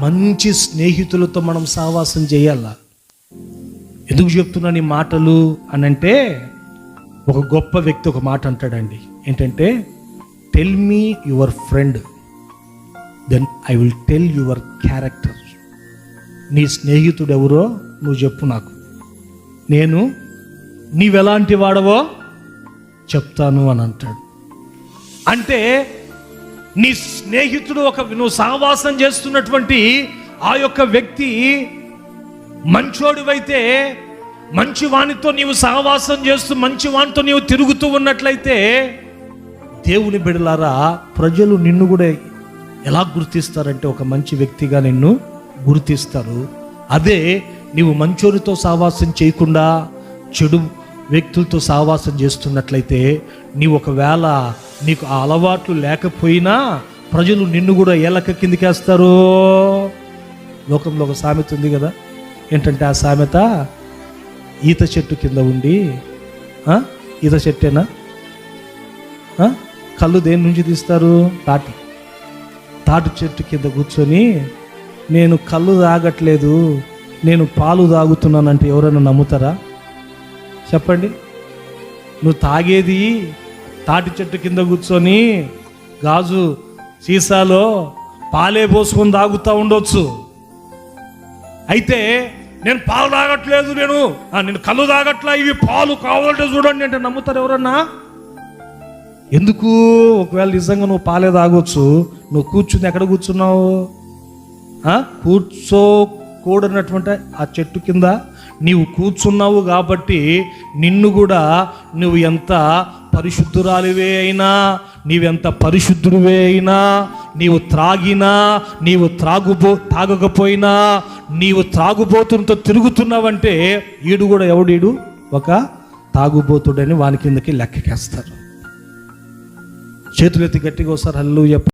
మంచి స్నేహితులతో మనం సహవాసం చేయాల? ఎందుకు చెప్తున్నాను ఈ మాటలు అని అంటే ఒక గొప్ప వ్యక్తి ఒక మాట అంటాడండి. ఏంటంటే tell me your friend then I will tell your character నీ స్నేహితుడు ఎవరో నువ్వు చెప్పు నాకు. నేను నీవెలాంటి వాడవో చెప్తాను అని అంటాడు. అంటే నీ స్నేహితుడు ఒక నువ్వు సహవాసం చేస్తున్నటువంటి ఆ యొక్క వ్యక్తి మంచోడివైతే మంచి వానితో నీవు సహవాసం చేస్తూ మంచి వానితో నీవు తిరుగుతూ ఉన్నట్లయితే దేవుని బిడలారా ప్రజలు నిన్ను కూడా ఎలా గుర్తిస్తారంటే ఒక మంచి వ్యక్తిగా నిన్ను గుర్తిస్తారు. అదే నీవు మంచోనితో సహవాసం చేయకుండా చెడు వ్యక్తులతో సహవాసం చేస్తున్నట్లయితే నీవు ఒకవేళ నీకు ఆ అలవాట్లు లేకపోయినా ప్రజలు నిన్ను కూడా ఎలక కిందికేస్తారు. లోకంలో ఒక సామెత ఉంది కదా? ఏంటంటే ఆ సామెత ఈత చెట్టు కింద ఉండి ఈత చెట్టేనా? కళ్ళు దేని నుంచి తీస్తారు? తాటి. తాటి చెట్టు కింద కూర్చొని నేను కళ్ళు తాగట్లేదు నేను పాలు తాగుతున్నానంటే ఎవరైనా నమ్ముతారా? చెప్పండి. నువ్వు తాగేది తాటి చెట్టు కింద కూర్చొని గాజు సీసాలో పాలే పోసుకొని తాగుతూ ఉండొచ్చు. అయితే నేను పాలు తాగట్లేదు నేను. నేను కళ్ళు తాగట్లా ఇవి పాలు కావాలంటే చూడండి అంటే నమ్ముతారు ఎవరన్నా? ఎందుకు? ఒకవేళ నిజంగా నువ్వు పాలే తాగొచ్చు నువ్వు కూర్చుని ఎక్కడ కూర్చున్నావు? కూర్చోకూడనటువంటి ఆ చెట్టు కింద నీవు కూర్చున్నావు కాబట్టి నిన్ను కూడా నువ్వు ఎంత పరిశుద్ధురాలివే అయినా నీవెంత పరిశుద్ధుడివే అయినా నీవు త్రాగినా నీవు త్రాగుబో తాగకపోయినా నీవు త్రాగుబోతులతో తిరుగుతున్నావంటే ఈడు కూడా ఎవడీడు? ఒక తాగుబోతుడని వాని కిందకి లెక్కకేస్తారు చేతులెత్తి గట్టిగా ఒకసారి హల్లు